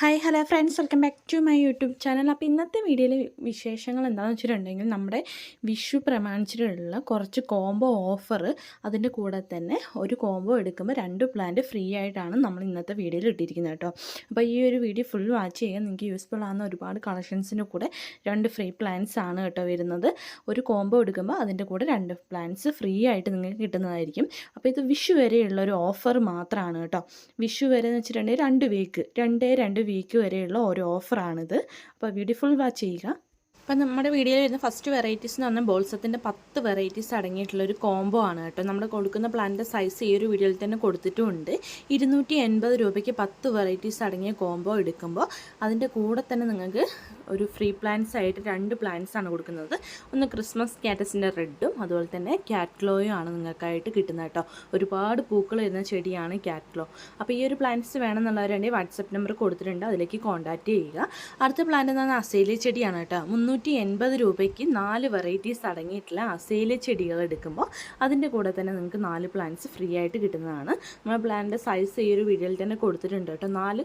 Hi hello friends welcome back to my YouTube channel അപ്പോൾ ഇന്നത്തെ വീഡിയോയിൽ വിശേഷങ്ങൾ എന്താണെന്ന് വെച്ചിട്ടുണ്ടെങ്കിൽ നമ്മുടെ വിഷു പ്രമാണിച്ചിട്ടുള്ള കുറച്ച് കോംബോ ഓഫർ അതിന്റെ കൂടെ തന്നെ ഒരു കോംബോ എടുക്കുമ്പോൾ രണ്ട് പ്ലാന്റ് ഫ്രീ ആയിട്ടാണ് നമ്മൾ ഇന്നത്തെ വീഡിയോയിൽ ഇട്ടിരിക്കുന്നത് കേട്ടോ. അപ്പോൾ ഈ ഒരു വീഡിയോ ഫുൾ വാച്ച് ചെയ്യാൻ നിങ്ങൾക്ക് യൂസ്ഫുൾ ആകുന്ന ഒരുപാട് കളക്ഷൻസിന്റെ കൂടെ രണ്ട് ഫ്രീ പ്ലാൻസ് ആണ് കേട്ടോ വരുന്നത്. ഒരു കോംബോ എടുക്കുമ്പോൾ അതിന്റെ കൂടെ രണ്ട് പ്ലാൻസ് ഫ്രീ ആയിട്ട് നിങ്ങൾക്ക് കിട്ടുന്നതായിരിക്കും. അപ്പോൾ ഇത് വിഷു വരെയുള്ള ഒരു ഓഫർ മാത്രമാണ് കേട്ടോ. വിഷു വരെ എന്ന് വെച്ചിട്ടുണ്ടെങ്കിൽ രണ്ട് വീക്ക് രണ്ടേ രണ്ട് വീക്ക് വരെയുള്ള ഒരു ഓഫറാണിത് അപ്പോൾ ബ്യൂട്ടിഫുൾ വാച്ച് ചെയ്യുക. അപ്പം നമ്മുടെ വീഡിയോയിൽ വരുന്ന ഫസ്റ്റ് വെറൈറ്റീസ് എന്ന് പറഞ്ഞാൽ ബോൾസത്തിന്റെ പത്ത് വെറൈറ്റീസ് അടങ്ങിയിട്ടുള്ള ഒരു കോംബോ ആണ് കേട്ടോ. നമ്മൾ കൊടുക്കുന്ന പ്ലാന്റിന്റെ സൈസ് ഈ ഒരു വീഡിയോയിൽ തന്നെ കൊടുത്തിട്ടുമുണ്ട്. ഇരുന്നൂറ്റി എൺപത് രൂപയ്ക്ക് പത്ത് വെറൈറ്റീസ് അടങ്ങിയ കോംബോ എടുക്കുമ്പോൾ അതിന്റെ കൂടെ തന്നെ നിങ്ങൾക്ക് ഒരു ഫ്രീ പ്ലാന്റ്സ് ആയിട്ട് രണ്ട് പ്ലാന്റ്സ് ആണ് കൊടുക്കുന്നത്. ഒന്ന് ക്രിസ്മസ് കാറ്റസിന്റെ റെഡും അതുപോലെ തന്നെ ക്യാറ്റ്ലോയും ആണ് നിങ്ങൾക്കായിട്ട് കിട്ടുന്നത് കേട്ടോ. ഒരുപാട് പൂക്കൾ വരുന്ന ചെടിയാണ് ക്യാറ്റ്ലോ അപ്പോൾ ഈ ഒരു പ്ലാന്റ്സ് വേണമെന്നുള്ളവരുണ്ടെങ്കിൽ വാട്സപ്പ് നമ്പർ കൊടുത്തിട്ടുണ്ട്. അതിലേക്ക് കോൺടാക്റ്റ് ചെയ്യുക. അടുത്ത പ്ലാന്റ് എന്ന് പറഞ്ഞാൽ അസേലി ചെടിയാണ് കേട്ടോ. മുന്നൂറ്റി എൺപത് രൂപയ്ക്ക് നാല് വെറൈറ്റീസ് അടങ്ങിയിട്ടുള്ള അസേലി ചെടികൾ എടുക്കുമ്പോൾ അതിന്റെ കൂടെ തന്നെ നിങ്ങൾക്ക് നാല് പ്ലാന്റ്സ് ഫ്രീ ആയിട്ട് കിട്ടുന്നതാണ്. നമ്മുടെ പ്ലാന്റിന്റെ സൈസ് ഈ ഒരു വീഡിയോയിൽ തന്നെ കൊടുത്തിട്ടുണ്ട് കേട്ടോ. നാല്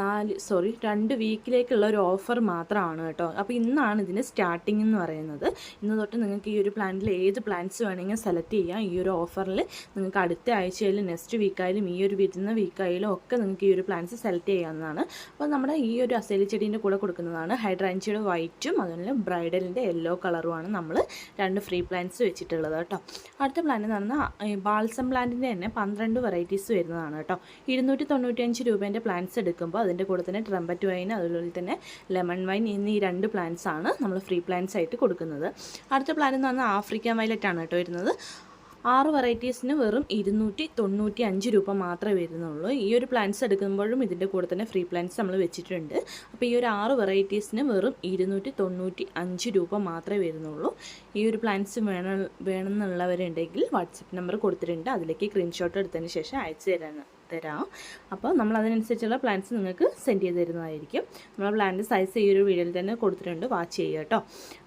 നാല് സോറി രണ്ട് വീക്കിലേക്കുള്ള ഒരു ഓഫർ മാത്രമാണ് കേട്ടോ. അപ്പോൾ ഇന്നാണ് ഇതിന്റെ സ്റ്റാർട്ടിംഗ് എന്ന് പറയുന്നത്. ഇന്ന് തൊട്ട് നിങ്ങൾക്ക് ഈ ഒരു പ്ലാന്റിൽ ഏത് പ്ലാന്റ്സ് വേണമെങ്കിൽ സെലക്ട് ചെയ്യാം. ഈ ഒരു ഓഫറിൽ നിങ്ങൾക്ക് അടുത്ത ആഴ്ചയിലും നെക്സ്റ്റ് വീക്കായാലും ഈ ഒരു വരുന്ന വീക്കായാലും ഒക്കെ നിങ്ങൾക്ക് ഈ ഒരു പ്ലാന്റ്സ് സെലക്ട് ചെയ്യാവുന്നതാണ്. അപ്പോൾ നമ്മുടെ ഈ ഒരു അസേലി ചെടീന്റെ കൂടെ കൊടുക്കുന്നതാണ്. ഹൈഡ്രാഞ്ചിയുടെ വൈറ്റും അതുപോലെ ബ്രൈഡലിന്റെ യെല്ലോ കളറുമാണ് നമ്മൾ രണ്ട് ഫ്രീ പ്ലാന്റ്സ് വെച്ചിട്ടുള്ളത് കേട്ടോ. അടുത്ത പ്ലാന്റ് എന്ന് പറഞ്ഞാൽ ബാൾസം പ്ലാന്റിന്റെ തന്നെ പന്ത്രണ്ട് വെറൈറ്റീസ് വരുന്നതാണ് കേട്ടോ. ഇരുന്നൂറ്റി തൊണ്ണൂറ്റി അഞ്ച് രൂപേന്റെ പ്ലാന്റ്സ് എടുക്കുമ്പോൾ അതിന്റെ കൂടെ തന്നെ ട്രംബറ്റ് വൈൻ അതുപോലെ തന്നെ ലെമൺ വൈൻ എന്നീ രണ്ട് പ്ലാന്റ്സ് ആണ് നമ്മൾ ഫ്രീ പ്ലാന്റ്സ് ആയിട്ട് കൊടുക്കുന്നത്. അടുത്ത പ്ലാൻ എന്ന് പറഞ്ഞാൽ ആഫ്രിക്ക വയലറ്റ് ആണ് കേട്ടോ വരുന്നത്. ആറ് വെറൈറ്റീസിന് വെറും ഇരുന്നൂറ്റി തൊണ്ണൂറ്റി അഞ്ച് രൂപ മാത്രമേ വരുന്നുള്ളൂ. ഈ ഒരു പ്ലാന്റ്സ് എടുക്കുമ്പോഴും ഇതിന്റെ കൂടെ തന്നെ ഫ്രീ പ്ലാന്റ്സ് നമ്മൾ വെച്ചിട്ടുണ്ട്. അപ്പോൾ ഈ ഒരു ആറ് വെറൈറ്റീസിന് വെറും ഇരുന്നൂറ്റി തൊണ്ണൂറ്റി അഞ്ച് രൂപ മാത്രമേ വരുന്നുള്ളൂ. ഈ ഒരു പ്ലാന്റ്സ് വേണം വേണമെന്നുള്ളവരുണ്ടെങ്കിൽ വാട്സപ്പ് നമ്പർ കൊടുത്തിട്ടുണ്ട്. അതിലേക്ക് സ്ക്രീൻഷോട്ട് എടുത്തതിന് ശേഷം അയച്ചു തരാൻ തരാം. അപ്പോൾ നമ്മൾ അതിനനുസരിച്ചുള്ള പ്ലാൻസ് നിങ്ങൾക്ക് സെൻഡ് ചെയ്ത് തരുന്നതായിരിക്കും. നമ്മൾ പ്ലാന്റെ സൈസ് ഈ ഒരു വീഡിയോയിൽ തന്നെ കൊടുത്തിട്ടുണ്ട്. വാച്ച് ചെയ്യുക കേട്ടോ.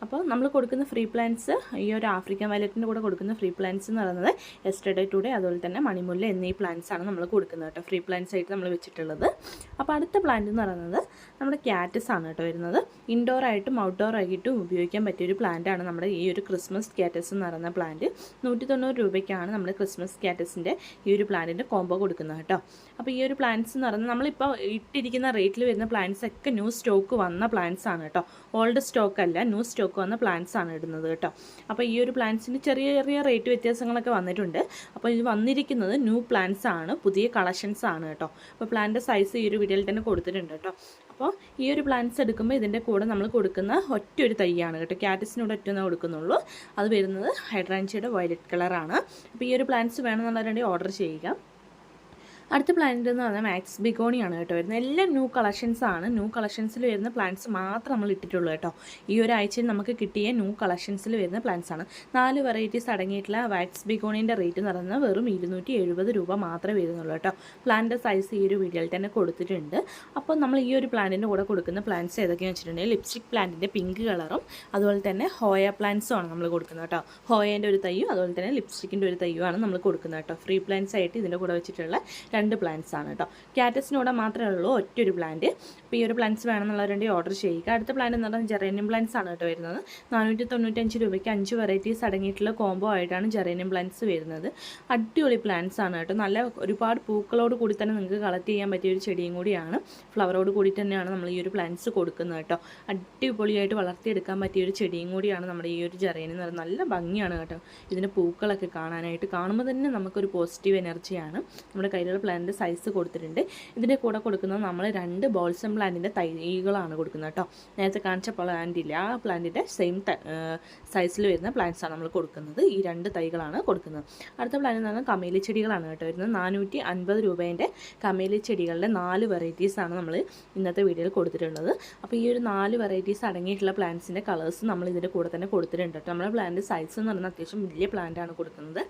അപ്പോൾ നമ്മൾ കൊടുക്കുന്ന ഫ്രീ പ്ലാൻസ് ഈ ഒരു ആഫ്രിക്കൻ വയലറ്റിന്റെ കൂടെ കൊടുക്കുന്ന ഫ്രീ പ്ലാൻസ് എന്ന് പറയുന്നത് എസ്റ്റർഡേ ടുഡേ അതുപോലെ തന്നെ മണിമുല്ല എന്നീ പ്ലാന്റ്സ് ആണ് നമ്മൾ കൊടുക്കുന്നത് കേട്ടോ. ഫ്രീ പ്ലാന്റ്സ് ആയിട്ട് നമ്മൾ വെച്ചിട്ടുള്ളത്. അപ്പോൾ അടുത്ത പ്ലാന്റ് എന്ന് പറയുന്നത് നമ്മുടെ ക്യാറ്റസ് ആണ് കേട്ടോ വരുന്നത്. ഇൻഡോർ ആയിട്ടും ഔട്ട്ഡോർ ആയിട്ടും ഉപയോഗിക്കാൻ പറ്റിയ ഒരു പ്ലാന്റ് ആണ് നമ്മുടെ ഈ ഒരു ക്രിസ്മസ് ക്യാറ്റസ് എന്ന് പറയുന്ന പ്ലാന്റ് നൂറ്റി തൊണ്ണൂറ് രൂപയ്ക്കാണ് നമ്മൾ ക്രിസ്മസ് ക്യാറ്റസിന്റെ ഈ ഒരു പ്ലാന്റിന്റെ കോംബോ കൊടുക്കുന്നത് കേട്ടോ. അപ്പോൾ ഈ ഒരു പ്ലാന്റ്സ് എന്ന് പറയുന്നത് നമ്മളിപ്പോൾ ഇട്ടിരിക്കുന്ന റേറ്റിൽ വരുന്ന പ്ലാന്റ്സ് ഒക്കെ ന്യൂ സ്റ്റോക്ക് വന്ന പ്ലാന്റ്സ് ആണ് കേട്ടോ. ഓൾഡ് സ്റ്റോക്ക് അല്ല ന്യൂ സ്റ്റോക്ക് വന്ന പ്ലാന്റ്സ് ആണ് ഇടുന്നത് കേട്ടോ. അപ്പോൾ ഈ ഒരു പ്ലാന്റ്സിന് ചെറിയ ചെറിയ റേറ്റ് വ്യത്യാസങ്ങളൊക്കെ വന്നിട്ടുണ്ട്. അപ്പോൾ ഇത് വന്നിരിക്കുന്നത് ന്യൂ പ്ലാന്റ്സ് ആണ് പുതിയ കളക്ഷൻസ് ആണ് കേട്ടോ. അപ്പോൾ പ്ലാന്റ് സൈസ് ഈ ഒരു വീഡിയോയിൽ തന്നെ കൊടുത്തിട്ടുണ്ട് കേട്ടോ. അപ്പോൾ ഈ ഒരു പ്ലാന്റ്സ് എടുക്കുമ്പോൾ ഇതിന്റെ കൂടെ നമ്മൾ കൊടുക്കുന്ന ഒറ്റ ഒരു തൈയാണ് കേട്ടോ. ക്യാറ്റസിനോട് ഒറ്റ ഒന്നേ കൊടുക്കുന്നുള്ളൂ. അത് വരുന്നത് ഹൈഡ്രാൻഷ്യയുടെ വയലറ്റ് കളറാണ് അപ്പോൾ ഈ ഒരു പ്ലാന്റ്സ് വേണമെന്നുള്ളവരുണ്ടെങ്കിൽ ഓർഡർ ചെയ്യുക. അടുത്ത പ്ലാന്റ് എന്ന് പറഞ്ഞാൽ മാക്സ് ബിഗോണിയാണ് കേട്ടോ വരുന്നത്. എല്ലാം ന്യൂ കളക്ഷൻസ് ആണ്. ന്യൂ കളക്ഷൻസിൽ വരുന്ന പ്ലാന്റ്സ് മാത്രം നമ്മൾ ഇട്ടിട്ടുള്ളൂ കേട്ടോ. ഈ ഒരാഴ്ചയിൽ നമുക്ക് കിട്ടിയ ന്യൂ കളക്ഷൻസിൽ വരുന്ന പ്ലാന്റ്സ് ആണ്. നാല് വെറൈറ്റീസ് അടങ്ങിയിട്ടുള്ള വാക്സ് ബിഗോണിന്റെ റേറ്റ് എന്ന് പറയുന്നത് വെറും ഇരുന്നൂറ്റി എഴുപത് രൂപ മാത്രമേ വരുന്നുള്ളൂ കേട്ടോ. പ്ലാന്റിന്റെ സൈസ് ഈ ഒരു വീഡിയോയിൽ തന്നെ കൊടുത്തിട്ടുണ്ട്. അപ്പോൾ നമ്മൾ ഈ ഒരു പ്ലാന്റിന്റെ കൂടെ കൊടുക്കുന്ന പ്ലാന്റ്സ് ഏതൊക്കെയാണെന്ന് വെച്ചിട്ടുണ്ടെങ്കിൽ ലിപ്സ്റ്റിക് പ്ലാന്റിന്റെ പിങ്ക് കളറും അതുപോലെ തന്നെ ഹോയ പ്ലാന്റ്സും ആണ് നമ്മൾ കൊടുക്കുന്നത് കേട്ടോ. ഹോയേന്റെ ഒരു തയ്യും അതുപോലെ തന്നെ ലിപ്സ്റ്റിക്കിന്റെ ഒരു തയ്യുമാണ് നമ്മൾ കൊടുക്കുന്നത് കേട്ടോ. ഫ്രീ പ്ലാന്റ്സ് ആയിട്ട് ഇതിന്റെ കൂടെ വെച്ചിട്ടുള്ള രണ്ട് പ്ലാന്റ്സ് ആണ് കേട്ടോ ക്യാറ്റസിനൂടെ മാത്രമേ ഉള്ളൂ ഒറ്റൊരു പ്ലാന്റ് അപ്പോൾ ഈ ഒരു പ്ലാന്റ്സ് വേണമെന്നുള്ളവരുടെ ഓർഡർ ചെയ്യുക. അടുത്ത പ്ലാന്റ് എന്ന് പറഞ്ഞാൽ ജെറേനിയം പ്ലാന്റ്സ് ആണ് കേട്ടോ വരുന്നത്. നാനൂറ്റി തൊണ്ണൂറ്റഞ്ച് രൂപയ്ക്ക് അഞ്ച് വെറൈറ്റീസ് അടങ്ങിയിട്ടുള്ള കോംബോ ആയിട്ടാണ് ജെറേനിയം പ്ലാന്റ്സ് വരുന്നത്. അടിപൊളി പ്ലാന്റ്സ് ആണ് കേട്ടോ നല്ല ഒരുപാട് പൂക്കളോട് കൂടി തന്നെ നിങ്ങൾക്ക് കളക്ട് ചെയ്യാൻ പറ്റിയ ഒരു ചെടിയും കൂടിയാണ്. ഫ്ലവറോട് കൂടി തന്നെയാണ് നമ്മൾ ഈ ഒരു പ്ലാന്റ്സ് കൊടുക്കുന്നത് കേട്ടോ അടിപൊളിയായിട്ട് വളർത്തിയെടുക്കാൻ പറ്റിയ ഒരു ചെടിയും കൂടിയാണ് നമ്മുടെ ഈ ഒരു ജെറേനിയം എന്ന് പറയുന്നത്. നല്ല ഭംഗിയാണ് കേട്ടോ. ഇതിന്റെ പൂക്കളൊക്കെ കാണാനായിട്ട് കാണുമ്പോൾ തന്നെ നമുക്കൊരു പോസിറ്റീവ് എനർജിയാണ് നമ്മുടെ കയ്യിലുള്ള പ്ലാന്റ് സൈസ് കൊടുത്തിട്ടുണ്ട്. ഇതിന്റെ കൂടെ കൊടുക്കുന്നത് നമ്മൾ രണ്ട് ബോൾസം പ്ലാന്റിന്റെ തൈകളാണ് കൊടുക്കുന്നത് കേട്ടോ. നേരത്തെ കാണിച്ച പ്ലാന്റ് ഇല്ല ആ പ്ലാന്റിന്റെ സെയിം സൈസിൽ വരുന്ന പ്ലാന്റ്സ് ആണ് നമ്മൾ കൊടുക്കുന്നത്. ഈ രണ്ട് തൈകളാണ് കൊടുക്കുന്നത്. അടുത്ത പ്ലാന്റ് എന്ന് പറഞ്ഞാൽ കമേലി ചെടികളാണ് കേട്ടോ വരുന്നത്. നാനൂറ്റി അൻപത് രൂപേന്റെ കമേലി ചെടികളുടെ നാല് വെറൈറ്റീസാണ് നമ്മൾ ഇന്നത്തെ വീഡിയോയിൽ കൊടുത്തിട്ടുള്ളത്. അപ്പോൾ ഈ ഒരു നാല് വെറൈറ്റീസ് അടങ്ങിയിട്ടുള്ള പ്ലാന്റ്സിന്റെ കളേഴ്സ് നമ്മൾ ഇതിന്റെ കൂടെ തന്നെ കൊടുത്തിട്ടുണ്ട് കേട്ടോ. നമ്മുടെ പ്ലാന്റ് സൈസ് എന്ന് പറഞ്ഞാൽ അത്യാവശ്യം വലിയ പ്ലാന്റ് ആണ് കൊടുക്കുന്നത്.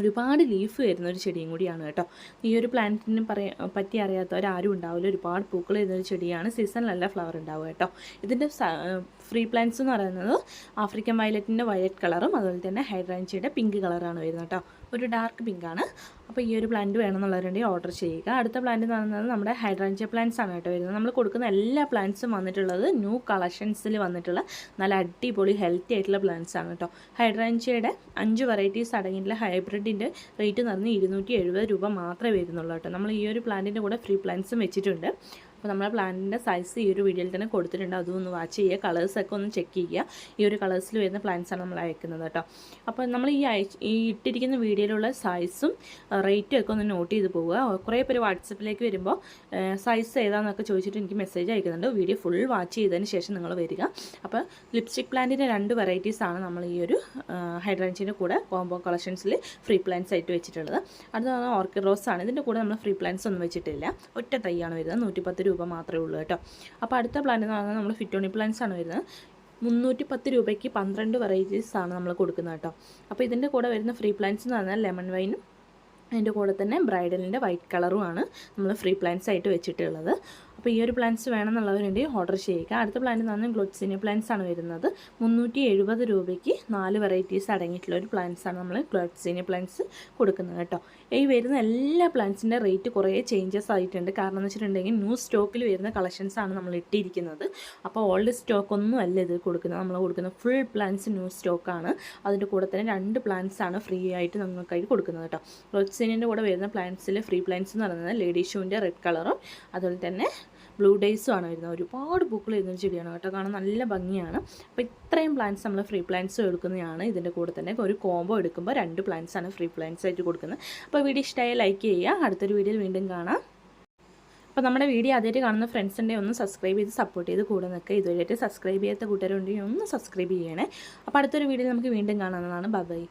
ഒരുപാട് ലീഫ് വരുന്ന ഒരു ചെടിയും കൂടിയാണ് കേട്ടോ. ഈ ഒരു പ്ലാന്റിന് പറയാ പറ്റി അറിയാത്തവരാരും ഉണ്ടാവില്ല. ഒരുപാട് പൂക്കൾ വരുന്ന ഒരു ചെടിയാണ് സീസണിലല്ല ഫ്ലവർ ഉണ്ടാവുക കേട്ടോ. ഇതിന്റെ ഫ്രീ പ്ലാന്റ്സ് എന്ന് പറയുന്നത് ആഫ്രിക്കൻ വയലറ്റിന്റെ വയലറ്റ് കളറും അതുപോലെ തന്നെ ഹൈഡ്രാഞ്ചിയുടെ പിങ്ക് കളറാണ് വരുന്നത് കേട്ടോ. ഒരു ഡാർക്ക് പിങ്കാണ്. അപ്പോൾ ഈ ഒരു പ്ലാന്റ് വേണമെന്നുള്ളവരുണ്ടെങ്കിൽ ഓർഡർ ചെയ്യുക. അടുത്ത പ്ലാന്റ് എന്ന് പറയുന്നത് നമ്മുടെ ഹൈഡ്രാഞ്ചിയ പ്ലാന്റ്സ് ആണ് കേട്ടോ വരുന്നത്. നമ്മൾ കൊടുക്കുന്ന എല്ലാ പ്ലാന്റ്സും വന്നിട്ടുള്ളത് ന്യൂ കളക്ഷൻസിൽ വന്നിട്ടുള്ള നല്ല അടിപൊളി ഹെൽത്തി ആയിട്ടുള്ള പ്ലാന്റ്സ് ആണ് കേട്ടോ. ഹൈഡ്രാഞ്ചിയയുടെ അഞ്ച് വെറൈറ്റീസ് അടങ്ങിയിട്ടുള്ള ഹൈബ്രിഡിന്റെ റേറ്റ് എന്ന് പറഞ്ഞാൽ ഇരുന്നൂറ്റി രൂപ മാത്രമേ വരുന്നുള്ളൂ കേട്ടോ. നമ്മൾ ഈ ഒരു പ്ലാന്റിന്റെ കൂടെ ഫ്രീ പ്ലാന്റ്സും വെച്ചിട്ടുണ്ട്. അപ്പോൾ നമ്മളെ പ്ലാന്റിന്റെ സൈസ് ഈ ഒരു വീഡിയോയിൽ തന്നെ കൊടുത്തിട്ടുണ്ട്. അതും ഒന്ന് വാച്ച് ചെയ്യുക. കളേഴ്സൊക്കെ ഒന്ന് ചെക്ക് ചെയ്യുക. ഈ ഒരു കളേഴ്സിൽ വരുന്ന പ്ലാന്റ്സാണ് നമ്മൾ അയക്കുന്നത് കേട്ടോ. അപ്പോൾ നമ്മൾ ഈ അയച്ച് ഈ ഇട്ടിരിക്കുന്ന വീഡിയോയിലുള്ള സൈസും റേറ്റും ഒക്കെ ഒന്ന് നോട്ട് ചെയ്ത് പോവുക. കുറേ പേര് വാട്സപ്പിലേക്ക് വരുമ്പോൾ സൈസ് ഏതാണെന്നൊക്കെ ചോദിച്ചിട്ട് എനിക്ക് മെസ്സേജ് അയക്കുന്നുണ്ട്. വീഡിയോ ഫുൾ വാച്ച് ചെയ്തതിന് ശേഷം നിങ്ങൾ വരിക. അപ്പോൾ ലിപ്സ്റ്റിക് പ്ലാന്റിന്റെ രണ്ട് വെറൈറ്റീസാണ് നമ്മൾ ഈ ഒരു ഹൈഡ്രൻസിന്റെ കൂടെ കോംബോ കളക്ഷൻസിൽ ഫ്രീ പ്ലാന്റ്സ് ആയിട്ട് വെച്ചിട്ടുള്ളത്. അടുത്ത ഓർക്കിഡ് റോസ് ആണ്. ഇതിന്റെ കൂടെ നമ്മൾ ഫ്രീ പ്ലാന്റ്സ് ഒന്നും വെച്ചിട്ടില്ല. ഒറ്റ തൈയാണ് വരുന്നത്. നൂറ്റിപ്പത്ത് രൂപ മാത്രമേ ഉള്ളൂ കേട്ടോ. അപ്പോൾ അടുത്ത പ്ലാന്റ് എന്ന് പറഞ്ഞാൽ നമ്മൾ ഫിറ്റോണി പ്ലാന്റ്സ് ആണ് വരുന്നത്. മുന്നൂറ്റി പത്ത് രൂപയ്ക്ക് പന്ത്രണ്ട് വെറൈറ്റീസ് ആണ് നമ്മൾ കൊടുക്കുന്നത് കേട്ടോ. അപ്പോൾ ഇതിന്റെ കൂടെ വരുന്ന ഫ്രീ പ്ലാന്റ്സ് എന്ന് പറഞ്ഞാൽ ലെമൺ വൈനും അതിന്റെ കൂടെ തന്നെ ബ്രൈഡലിന്റെ വൈറ്റ് കളറുമാണ് നമ്മൾ ഫ്രീ പ്ലാന്റ്സ് ആയിട്ട് വെച്ചിട്ടുള്ളത്. അപ്പോൾ ഈ ഒരു പ്ലാന്റ്സ് വേണമെന്നുള്ളവരുണ്ട് ഓർഡർ ചെയ്യുക. അടുത്ത പ്ലാന്റ് എന്ന് പറഞ്ഞാൽ ഗ്ലോട്സിനി പ്ലാന്റ്സ് ആണ് വരുന്നത്. മുന്നൂറ്റി എഴുപത് രൂപയ്ക്ക് നാല് വെറൈറ്റീസ് അടങ്ങിയിട്ടുള്ള ഒരു പ്ലാന്റ്സ് ആണ് നമ്മൾ ഗ്ലോട്സിനി പ്ലാന്റ്സ് കൊടുക്കുന്നത് കേട്ടോ. ഈ വരുന്ന എല്ലാ പ്ലാന്റ്സിന്റെ റേറ്റ് കുറേ ചേഞ്ചസ് ആയിട്ടുണ്ട്. കാരണം എന്ന് വെച്ചിട്ടുണ്ടെങ്കിൽ ന്യൂ സ്റ്റോക്കിൽ വരുന്ന കളക്ഷൻസ് ആണ് നമ്മൾ ഇട്ടിരിക്കുന്നത്. അപ്പോൾ ഓൾഡ് സ്റ്റോക്ക് ഒന്നും അല്ല ഇത് കൊടുക്കുന്നത്. നമ്മൾ കൊടുക്കുന്ന ഫുൾ പ്ലാന്റ്സ് ന്യൂ സ്റ്റോക്കാണ് അതിന്റെ കൂടെ തന്നെ രണ്ട് പ്ലാന്റ്സ് ആണ് ഫ്രീ ആയിട്ട് നിങ്ങൾക്കായിട്ട് കൊടുക്കുന്നത് കേട്ടോ. റോഡ്സിനിന്റെ കൂടെ വരുന്ന പ്ലാന്റ്സിൽ ഫ്രീ പ്ലാന്റ്സ് എന്ന് പറയുന്നത് ലേഡി ഷൂവിന്റെ റെഡ് കളറും അതുപോലെ തന്നെ ബ്ലൂ ഡേയ്സും ആണ് വരുന്നത്. ഒരുപാട് പൂക്കൾ വരുന്ന ചെടിയാണ് കേട്ടോ. കാണാൻ നല്ല ഭംഗിയാണ്. അപ്പോൾ ഇത്രയും പ്ലാന്റ്സ് നമ്മൾ ഫ്രീ പ്ലാന്റ്സും എടുക്കുന്നതാണ് ഇതിന്റെ കൂടെ തന്നെ. ഒരു കോംബോ എടുക്കുമ്പോൾ രണ്ട് പ്ലാന്റ്സ് ആണ് ഫ്രീ പ്ലാന്റ്സ് ആയിട്ട് കൊടുക്കുന്നത്. അപ്പോൾ വീഡിയോ ഇഷ്ടമായി ലൈക്ക് ചെയ്യുക. അടുത്തൊരു വീഡിയോയിൽ വീണ്ടും കാണാം. അപ്പോൾ നമ്മുടെ വീഡിയോ ആദ്യമായിട്ട് കാണുന്ന ഫ്രണ്ട്സിന്റെ ഒന്ന് സബ്സ്ക്രൈബ് ചെയ്ത് സപ്പോർട്ട് ചെയ്ത് കൂടെ നിൽക്കുക. ഇതുവരെയായിട്ട് സബ്സ്ക്രൈബ് ചെയ്യാത്ത കൂട്ടുകാരുണ്ടെങ്കിൽ ഒന്ന് സബ്സ്ക്രൈബ് ചെയ്യണേ. അപ്പോൾ അടുത്തൊരു വീഡിയോയിൽ നമുക്ക് വീണ്ടും കാണാവുന്നതാണ്. ബൈ